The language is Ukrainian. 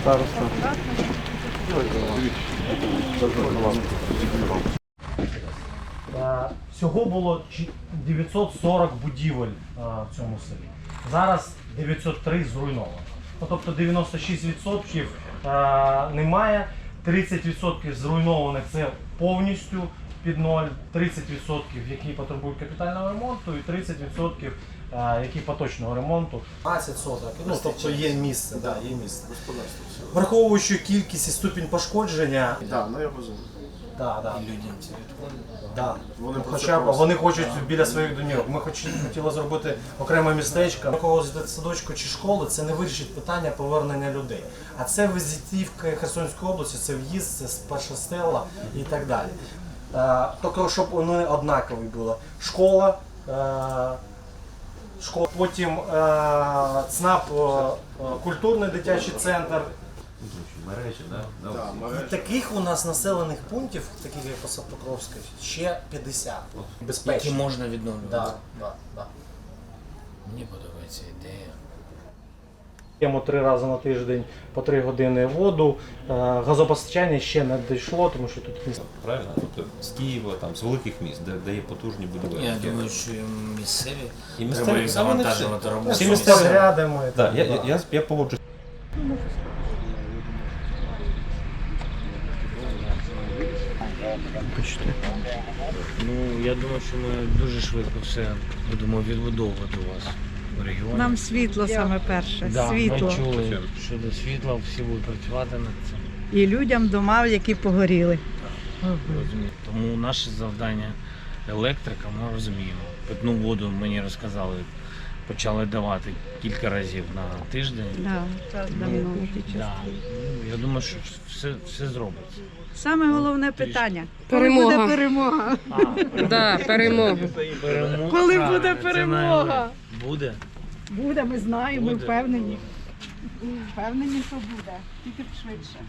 староста. Е, Всього було чи- 940 будівель е, в цьому селі. Зараз 903 зруйновано. Ну, Тобто 96% е, немає, 30% зруйнованих це повністю під ноль, 30% які потребують капітального ремонту і 30% е, які поточного ремонту. 15 соток, ну тобто є місце, да, є місце. Враховуючи кількість і ступінь пошкодження, Так, ну я розумію. да, да. Да. Вони Ну, про це Хоча б просять. вони хочуть біля своїх домівок. Ми хоч, хотіли зробити окреме містечко. Якогось садочку чи школи це не вирішить питання повернення людей. А це візитівка Херсонської області, це в'їзд, це перша стела і так далі. Е, Тільки щоб вони однакові були. Школа, е, школа, потім е, ЦНАП, культурний дитячий центр. Мережі, да? І таких у нас населених пунктів, таких як Посадпокровська, ще 50. Які можна відновлювати. Да, да, да. Мені подобається ідея. П'ємо три рази на тиждень по три години воду. Е, Газопостачання ще не дійшло, тому що тут місто. Правильно? Тобто з Києва, там, з великих міст, де, де є потужні будівельні. Я думаю, що і місцеві І місцеві, завантажувати роботу. всі місцеві. рядами. Да, я, я, я, я погоджуюсь. Ну, я думаю, що ми дуже швидко все будемо відбудовувати у вас регіоні. Нам світло саме перше. да, світло. Ми чули щодо світла, всі будуть працювати над цим. І людям дома, які погоріли. Розумію. Тому наше завдання електрика, ми розуміємо. Питну воду мені розказали, почали давати кілька разів на тиждень. Да, давно. Да. Ну, Я думаю, що все, все зробиться. Саме головне питання. Перемога. Коли буде перемога? А, Да, перемога. перемога. Коли буде це перемога? Буде. Буде, ми знаємо, ми впевнені. Впевнені, що буде. Тільки швидше.